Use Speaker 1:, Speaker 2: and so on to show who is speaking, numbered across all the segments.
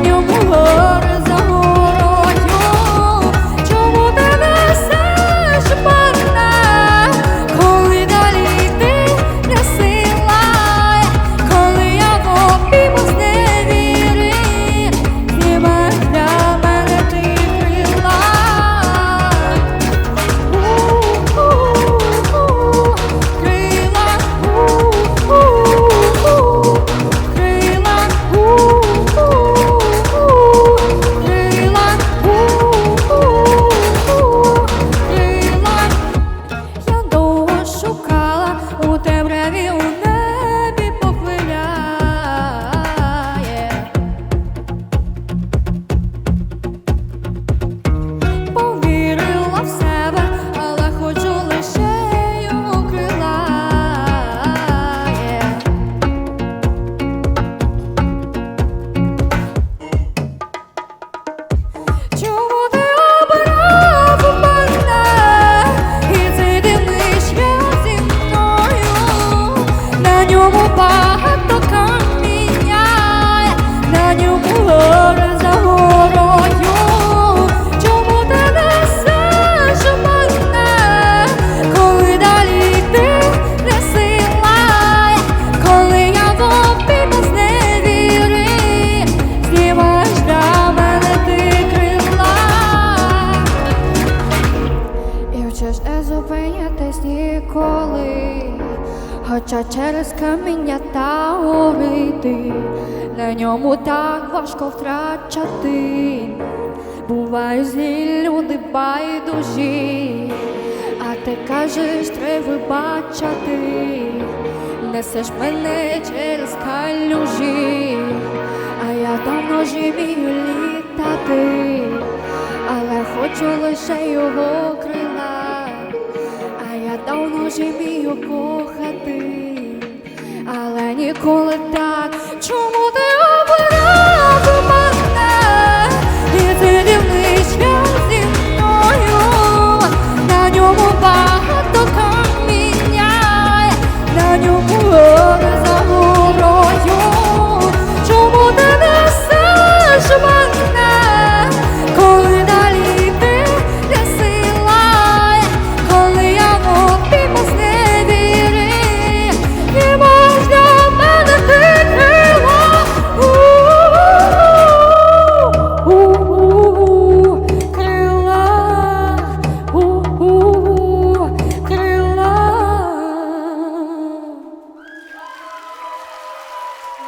Speaker 1: ньому горе. ніколи, хоча через каміння та гори на ньому так важко втрачати, бувають злі люди байдужі, а ти кажеш, треба бачати, несеш мене через калюжі, а я давно живію літати, але хочу лише його крити давно вже мію кохати, але ніколи так.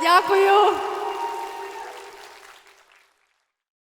Speaker 1: Дякую.